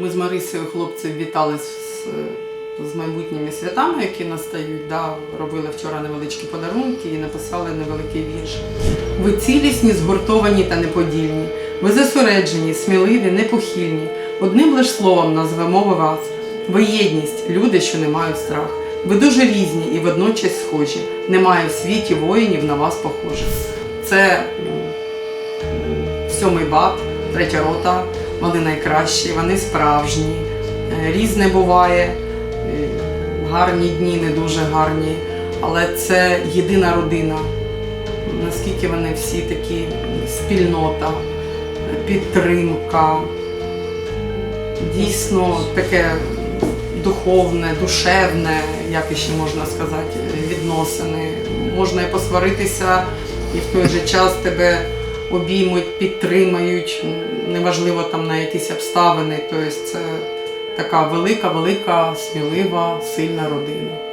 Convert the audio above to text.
Колись хлопці вітали з, з майбутніми святами, які настають. Да, робили вчора невеличкі подарунки і написали невеликий вірш. Ви цілісні, згуртовані та неподільні. Ви зосереджені, сміливі, непохильні. Одним лиш словом назвемо ви вас. Ви єдність, люди, що не мають страх. Ви дуже різні і водночас схожі. Немає в світі воїнів на вас похожих. Це сьомий бат, третя рота. Вони найкращі, вони справжні. Е, Різне буває, е, гарні дні, не дуже гарні, але це єдина родина. Наскільки вони всі такі спільнота, підтримка, дійсно таке духовне, душевне, як іще можна сказати, відносини. Можна і посваритися, і в той же час тебе обіймуть, підтримають, неважливо там на якісь обставини. Тобто це така велика, велика, смілива, сильна родина.